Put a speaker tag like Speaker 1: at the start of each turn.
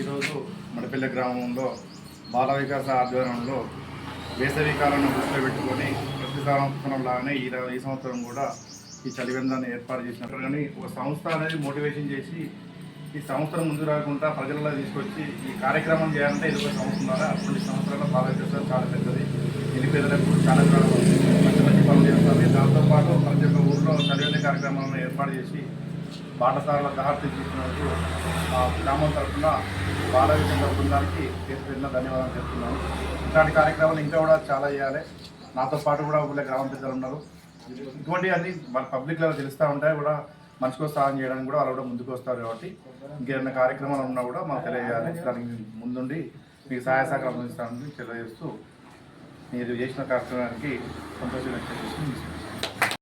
Speaker 1: ఈరోజు మడపల్లె గ్రామంలో బాల వికాస ఆధ్వర్యంలో వేసవికాలను దృష్టిలో పెట్టుకొని ప్రతి సంవత్సరం లాగానే ఈ ఈ సంవత్సరం కూడా ఈ చలివేంద్రాన్ని ఏర్పాటు చేసినట్టు. కానీ ఒక సంస్థ అనేది మోటివేషన్ చేసి ఈ సంవత్సరం ముందు రాకుండా ప్రజలలో తీసుకొచ్చి ఈ కార్యక్రమం చేయాలంటే ఇది ఒక సంవత్సరం ద్వారా అటువంటి సంవత్సరాల బాల వికాసం చాలా పెద్దది. నిరుపేదలకు చాలా చాలా మంచి మంచి పనులు చేస్తారు. దాంతోపాటు ప్రతి ఒక్క ఊర్లో చలివేంద్ర కార్యక్రమాలను ఏర్పాటు చేసి పాఠశాలల దహార్తి చేసినందుకు ఆ గ్రామం తరఫున బాలవిధంగా బృందానికి పేరు ధన్యవాదాలు చెప్తున్నాను. ఇట్లాంటి కార్యక్రమాలు ఇంకా కూడా చాలా చేయాలి. నాతో పాటు కూడా ఊళ్ళో గ్రామ పెద్దలు ఉన్నారు. ఇటువంటి అన్ని మన పబ్లిక్లో తెలుస్తూ ఉంటాయి. కూడా మనిషికో సహాయం చేయడానికి కూడా వాళ్ళు కూడా ముందుకు వస్తారు కాబట్టి ఇంకేమైనా కార్యక్రమాలు ఉన్నా కూడా మాకు తెలియజేయాలి. దానికి ముందుండి మీకు సహాయ సహకారం అందిస్తానని తెలియజేస్తూ మీరు చేసిన కార్యక్రమానికి సంతోషం వ్యక్తం